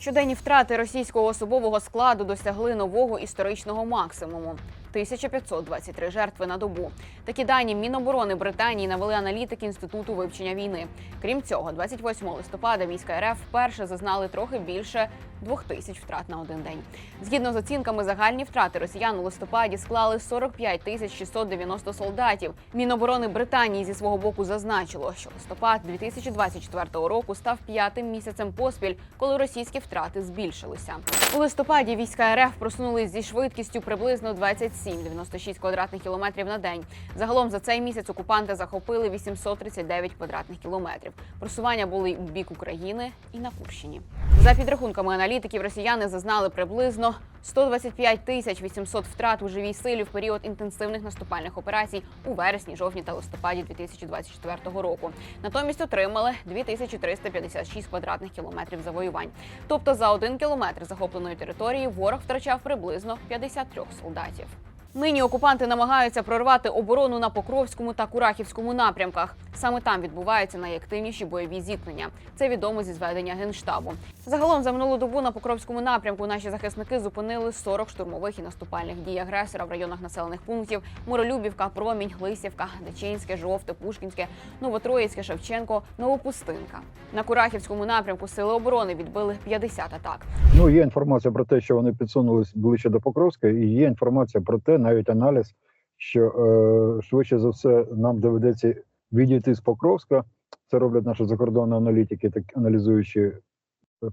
Щоденні втрати російського особового складу досягли нового історичного максимуму. 1523 жертви на добу. Такі дані Міноборони Британії навели аналітики інституту вивчення війни. Крім цього, 28 листопада війська РФ вперше зазнали трохи більше двох тисяч втрат на один день. Згідно з оцінками, загальні втрати росіян у листопаді склали 45 тисяч 690 солдатів. Міноборони Британії зі свого боку зазначило, що листопад 2024 року став п'ятим місяцем поспіль, коли російські втрати збільшилися. У листопаді війська РФ просунулись зі швидкістю приблизно 27-96 квадратних кілометрів на день. Загалом за цей місяць окупанти захопили 839 квадратних кілометрів. Просування були у бік України і на Курщині. За підрахунками аналітиків, росіяни зазнали приблизно 125 тисяч 800 втрат у живій силі в період інтенсивних наступальних операцій у вересні, жовтні та листопаді 2024 року. Натомість отримали 2356 квадратних кілометрів завоювань. Тобто за один кілометр захопленої території ворог втрачав приблизно 53 солдатів. Нині окупанти намагаються прорвати оборону на Покровському та Курахівському напрямках. Саме там відбуваються найактивніші бойові зіткнення. Це відомо зі зведення генштабу. Загалом за минулу добу на Покровському напрямку наші захисники зупинили 40 штурмових і наступальних дій агресора в районах населених пунктів: Миролюбівка, Промінь, Лисівка, Дечинське, Жовте, Пушкінське, Новотроїцьке, Шевченко, Новопустинка. На Курахівському напрямку сили оборони відбили 50 атак. Ну, є інформація про те, що вони підсунулись ближче до Покровська, і є інформація про те, навіть аналіз, що е, швидше за все нам доведеться відійти з Покровська. Це роблять наші закордонні аналітики, так аналізуючи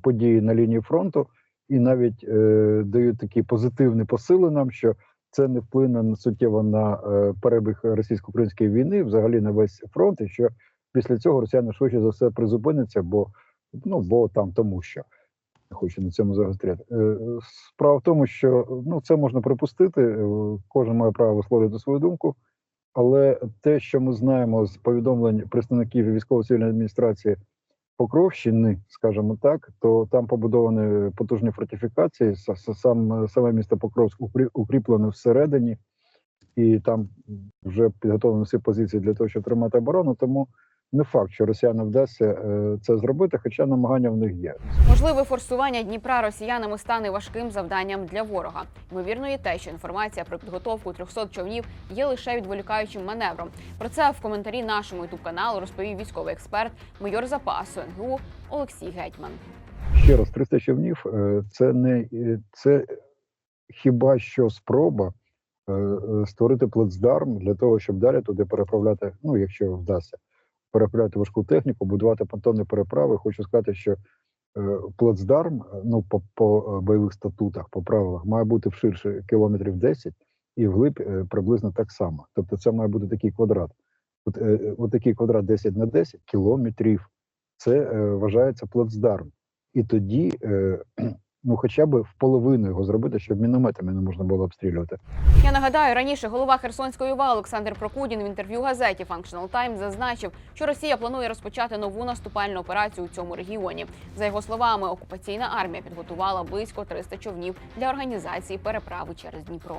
події на лінії фронту, і навіть е, дають такі позитивні посили нам, що це не вплине суттєво на е, перебіг російсько-української війни, взагалі на весь фронт, і що після цього росіяни швидше за все призупиняться, бо ну бо там тому що хочу на цьому загостряти. Е, Справа в тому, що ну це можна припустити. е, Кожен має право висловлювати свою думку. Але те, що ми знаємо з повідомлень представників військово-цивільної адміністрації Покровщини, скажімо так, то там побудовані потужні фортифікації. Сам саме місто Покровськ укрі- укріплене всередині, і там вже підготовлені всі позиції для того, щоб тримати оборону. Тому не факт, що росіянам вдасться е, це зробити, хоча намагання в них є. Можливе форсування Дніпра росіянами стане важким завданням для ворога. Ймовірно, є те, що інформація про підготовку 300 човнів є лише відволікаючим маневром. Про це в коментарі нашому ютуб каналу розповів військовий експерт, майор запасу НГУ Олексій Гетьман. Ще раз, 300 човнів е, це не е, це хіба що спроба створити плацдарм для того, щоб далі туди переправляти, ну якщо вдасться, переправляти важку техніку, будувати понтонні переправи. Хочу сказати, що е, плацдарм, е, ну по, по е, бойових статутах, по правилах, має бути вширше кілометрів 10 і вглиб приблизно так само. Тобто, це має бути такий квадрат. От, от такий квадрат 10 на 10 кілометрів. Це вважається плацдарм. І тоді, ну хоча б в половину його зробити, щоб мінометами не можна було обстрілювати. Я нагадаю, раніше голова Херсонської ОВА Олександр Прокудін в інтерв'ю газеті Functional Times зазначив, що Росія планує розпочати нову наступальну операцію у цьому регіоні. За його словами, окупаційна армія підготувала близько 300 човнів для організації переправи через Дніпро.